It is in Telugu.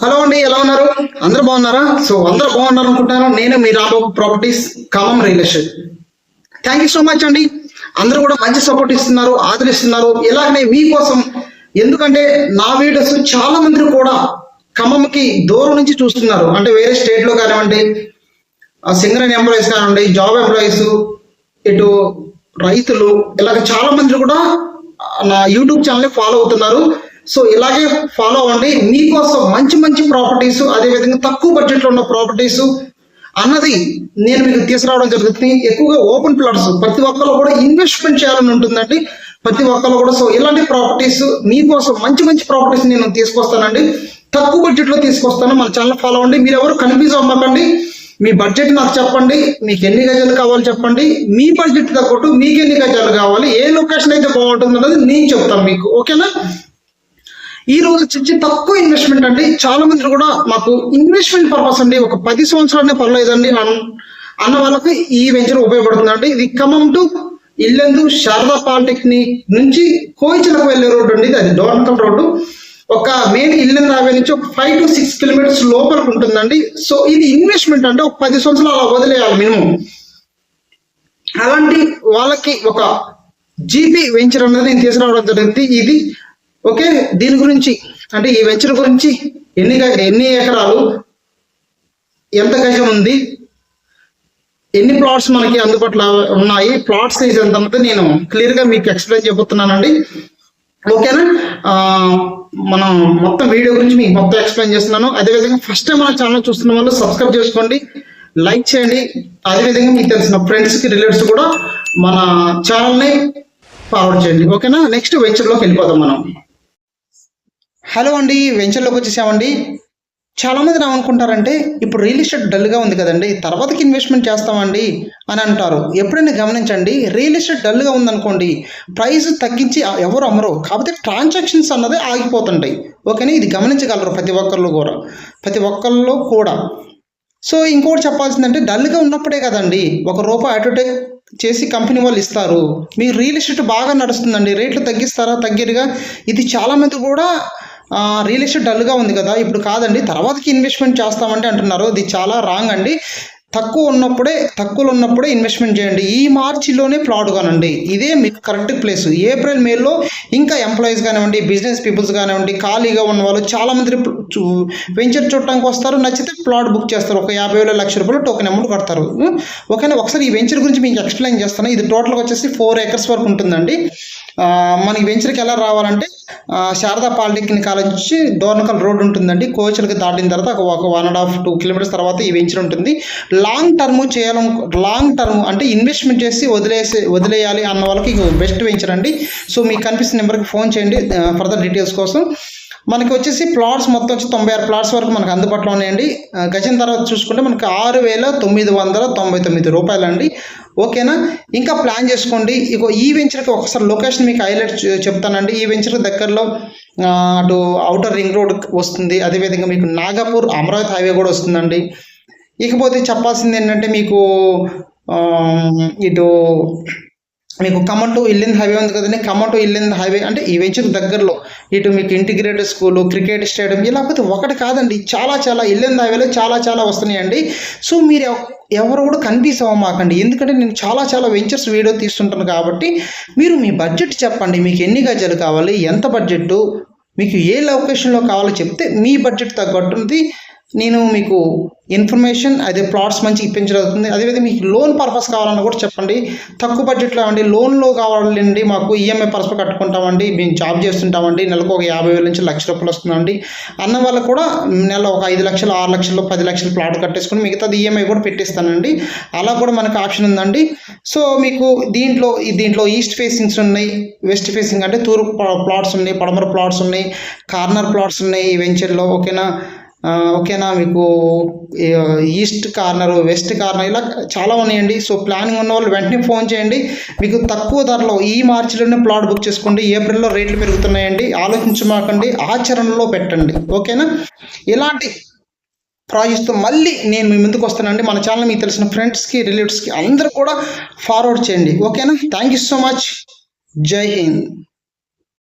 హలో అండి ఎలా ఉన్నారు? అందరూ బాగున్నారా? సో అందరూ బాగున్నారు అనుకుంటున్నాను నేను మీ Rambabu properties Khammam real estate. Thank you so much అండి. అందరూ కూడా మంచి సపోర్ట్ ఇస్తున్నారు ఆదరిస్తున్నారు. ఇలాగనే మీకోసం ఎందుకంటే నా వీడియోస్ చాలా మంది కూడా ఖమ్మంకి దూరం నుంచి చూస్తున్నారు. అంటే వేరే స్టేట్లో కానివ్వండి సింగరేన్ ఎంప్లాయీస్ కానివ్వండి జాబ్ ఎంప్లాయీస్ ఇటు రైతులు ఇలాగ చాలా మంది కూడా నా యూట్యూబ్ ఛానల్ ఫాలో అవుతున్నారు. సో ఇలాగే ఫాలో అవ్వండి. మీకోసం మంచి మంచి ప్రాపర్టీస్ అదేవిధంగా తక్కువ బడ్జెట్లో ఉన్న ప్రాపర్టీస్ అన్నది నేను మీకు తీసుకురావడం జరుగుతుంది. ఎక్కువగా ఓపెన్ ప్లాట్స్ ప్రతి ఒక్కరు కూడా ఇన్వెస్ట్మెంట్ చేయాలని ఉంటుందండి. ప్రతి ఒక్కరు కూడా సో ఇలాంటి ప్రాపర్టీస్ మీకోసం మంచి మంచి ప్రాపర్టీస్ నేను తీసుకొస్తానండి. తక్కువ బడ్జెట్లో తీసుకొస్తాను. మన ఛానల్ ఫాలో అవ్వండి. మీరు ఎవరు కన్ఫ్యూజ్ అవ్వకండి. మీ బడ్జెట్ నాకు చెప్పండి. మీకు ఎన్ని గజాలు కావాలో చెప్పండి. మీ బడ్జెట్ తగ్గట్టు మీకు ఎన్ని గజాలు కావాలి ఏ లొకేషన్ అయితే బాగుంటుంది అన్నది నేను చెప్తాను మీకు. ఓకేనా? ఈ రోజు వచ్చి తక్కువ ఇన్వెస్ట్మెంట్ అండి. చాలా మంది కూడా మాకు ఇన్వెస్ట్మెంట్ పర్పస్ అండి. ఒక పది సంవత్సరాలనే పర్లేదండి. అన్- అన్న వాళ్ళకి ఈ వెంచర్ ఉపయోగపడుతుందండి. ఇది ఖమ్మం టు ఇల్లెందు శారదా పాలిటెక్నిక్ నుంచి కోయిచలకు వెళ్ళే రోడ్డు అండి. ఇది అది డోర్నకల్ రోడ్డు. ఒక మెయిన్ ఇల్లెందు రావే నుంచి ఒక ఫైవ్ టు సిక్స్ కిలోమీటర్స్ లోపలికి ఉంటుందండి. సో ఇది ఇన్వెస్ట్మెంట్ అంటే ఒక పది సంవత్సరాలు అలా వదిలేయాలి మినిమం. అలాంటి వాళ్ళకి ఒక జీపీ వెంచర్ అనేది నేను తీసుకురావడం జరిగింది. ఇది ఓకే? దీని గురించి అంటే ఈ వెంచర్ గురించి ఎన్ని ఎన్ని ఎకరాలు ఎంత గజం ఉంది ఎన్ని ప్లాట్స్ మనకి అందుబాటులో ఉన్నాయి ప్లాట్ సైజ్ ఎంత అన్నది నేను క్లియర్గా మీకు ఎక్స్ప్లెయిన్ చెబుతున్నానండి. ఓకేనా? మనం మొత్తం వీడియో గురించి మీకు మొత్తం ఎక్స్ప్లెయిన్ చేస్తున్నాను. అదేవిధంగా ఫస్ట్ టైం మన ఛానల్ చూస్తున్న వాళ్ళు సబ్స్క్రైబ్ చేసుకోండి లైక్ చేయండి. అదేవిధంగా మీకు తెలిసిన ఫ్రెండ్స్కి రిలేటివ్స్ కూడా మన ఛానల్ని ఫార్వర్డ్ చేయండి. ఓకేనా? నెక్స్ట్ వెంచర్లోకి వెళ్ళిపోతాం మనం. హలో అండి వెంచర్లోకి వచ్చేసామండి. చాలామంది ఏమనుకుంటారంటే ఇప్పుడు రియల్ ఎస్టేట్ డల్గా ఉంది కదండి తర్వాతకి ఇన్వెస్ట్మెంట్ చేస్తామండి అని అంటారు. ఎప్పుడైనా గమనించండి రియల్ ఎస్టేట్ డల్గా ఉందనుకోండి ప్రైస్ తగ్గించి ఎవరు అమ్మరు. కాకపోతే ట్రాన్సాక్షన్స్ అన్నది ఆగిపోతుంటాయి. ఓకేనా? ఇది గమనించగలరు ప్రతి ఒక్కళ్ళు కూడా. ప్రతి ఒక్కరిలో కూడా. సో ఇంకోటి చెప్పాల్సిందంటే డల్గా ఉన్నప్పుడే కదండి ఒక రూపాయి అటుటెక్ చేసి కంపెనీ వాళ్ళు ఇస్తారు. మీ రియల్ ఎస్టేట్ బాగా నడుస్తుందండి. రేట్లు తగ్గిస్తారా? తగ్గిరిగా ఇది చాలామంది కూడా రియల్ ఎస్టేట్ డల్గా ఉంది కదా ఇప్పుడు కాదండి తర్వాతకి ఇన్వెస్ట్మెంట్ చేస్తామంటే అంటున్నారు ఇది చాలా రాంగ్ అండి. తక్కువ ఉన్నప్పుడే తక్కువలో ఉన్నప్పుడే ఇన్వెస్ట్మెంట్ చేయండి. ఈ మార్చిలోనే ప్లాట్ కానండి. ఇదే మీకు కరెక్ట్ ప్లేస్ ఏప్రిల్ మేలో ఇంకా ఎంప్లాయీస్ కానివ్వండి బిజినెస్ పీపుల్స్ కానివ్వండి ఖాళీగా ఉన్న వాళ్ళు చాలామంది వెంచర్ చూడటానికి వస్తారు. నచ్చితే ప్లాట్ బుక్ చేస్తారు. ఒక యాభై వేల లక్ష రూపాయలు టోకెన్ అమౌంట్ కడతారు. ఓకేనా? ఒకసారి ఈ వెంచర్ గురించి మీకు ఎక్స్ప్లెయిన్ చేస్తాను. ఇది టోటల్గా వచ్చేసి ఫోర్ ఏకర్స్ వరకు ఉంటుందండి. మనకి వెంచర్కి ఎలా రావాలంటే శారదా పాలిటెక్నిక్ కాలేజ్ నుంచి దోర్నకల్ రోడ్ ఉంటుందండి. కోచలకి దాటిన తర్వాత ఒక- one and half two kilometers తర్వాత ఈ వెంచర్ ఉంటుంది. లాంగ్ టర్మ్ చేయాలను లాంగ్ టర్మ్ అంటే ఇన్వెస్ట్మెంట్ చేసి వదిలేసే వదిలేయాలి అన్న వాళ్ళకి బెస్ట్ వెంచర్ అండి. సో మీకు కనిపిస్తున్న నెంబర్కి ఫోన్ చేయండి. ఫర్దర్ డీటెయిల్స్ కోసం. మనకి వచ్చేసి ప్లాట్స్ మొత్తం వచ్చి తొంభై ఆరు ప్లాట్స్ వరకు మనకు అందుబాటులో ఉన్నాయండి. గజం తర్వాత చూసుకుంటే మనకి ఆరు వేల తొమ్మిది వందల తొంభై తొమ్మిది రూపాయలు అండి ఓకేనా? ఇంకా ప్లాన్ చేసుకోండి. ఇక ఈ వెంచర్కి ఒకసారి లొకేషన్ మీకు హైలైట్ చెప్తానండి. ఈ వెంచర్ దగ్గరలో అటు అవుటర్ రింగ్ రోడ్ వస్తుంది. అదేవిధంగా మీకు నాగపూర్ అమరావతి హైవే కూడా వస్తుందండి. ఇకపోతే చెప్పాల్సింది ఏంటంటే మీకు ఇటు మీకు ఖమ్మం టు ఇల్లింద్ హైవే ఉంది కదండి ఖమ్మం టు ఇల్లింద్ హైవే అంటే ఈ వెంచర్ దగ్గరలో ఇటు మీకు ఇంటిగ్రేటెడ్ స్కూల్ క్రికెట్ స్టేడియం ఇలా పోతే ఒకటి కాదండి చాలా చాలా ఇల్లింద్ హైవేలో చాలా చాలా వస్తున్నాయండి. సో మీరు ఎవ- ఎవరు కూడా కన్ఫ్యూజ్ అవ్వమాకండి. ఎందుకంటే నేను చాలా చాలా వెంచర్స్ వీడియో తీస్తుంటాను కాబట్టి మీరు మీ బడ్జెట్ చెప్పండి మీకు ఎన్ని గజాలు కావాలి ఎంత బడ్జెట్ మీకు ఏ లొకేషన్లో కావాలో చెప్తే మీ బడ్జెట్ తగ్గట్టుంది. నేను మీకు ఇన్ఫర్మేషన్ అదే ప్లాట్స్ మంచి ఇప్పించగలుగుతుంది అదేవిధంగా మీకు లోన్ పర్పస్ కావాలన్నా కూడా చెప్పండి. తక్కువ బడ్జెట్లో అండి లోన్లో కావాలండి. మాకు ఈఎంఐ పర్పస్ కట్టుకుంటామండి. మేము జాబ్ చేస్తుంటామండి. నెలకు ఒక యాభై వేల నుంచి లక్ష రూపాయలు వస్తుందండి. అన్న వాళ్ళకు కూడా నెల ఒక ఐదు లక్షలు ఆరు లక్షలు పది లక్షలు ప్లాట్ కట్టేసుకుని మిగతాది ఈఎంఐ కూడా పెట్టిస్తానండి. అలా కూడా మనకు ఆప్షన్ ఉందండి. సో మీకు దీంట్లో దీంట్లో ఈస్ట్ ఫేసింగ్స్ ఉన్నాయి వెస్ట్ ఫేసింగ్ అంటే తూర్పు ప్లాట్స్ ఉన్నాయి పడమర ప్లాట్స్ ఉన్నాయి కార్నర్ ప్లాట్స్ ఉన్నాయి ఈ వెంచర్లో ఓకేనా? ఓకేనా మీకు ఈస్ట్ కార్నర్ వెస్ట్ కార్నర్ ఇలా చాలా ఉన్నాయండి. సో ప్లానింగ్ ఉన్న వాళ్ళు వెంటనే ఫోన్ చేయండి. మీకు తక్కువ ధరలో ఈ మార్చిలోనే ప్లాట్ బుక్ చేసుకోండి. ఏప్రిల్లో రేట్లు పెరుగుతున్నాయండి. ఆలోచించమాకండి. ఆచరణలో పెట్టండి. ఓకేనా? ఇలాంటి ప్రాజెక్ట్తో మళ్ళీ నేను మీ ముందుకు వస్తానండి. మన ఛానల్ మీకు తెలిసిన ఫ్రెండ్స్కి రిలేటివ్స్కి అందరూ కూడా ఫార్వర్డ్ చేయండి. ఓకేనా? థ్యాంక్ యూ సో మచ్ జై హింద్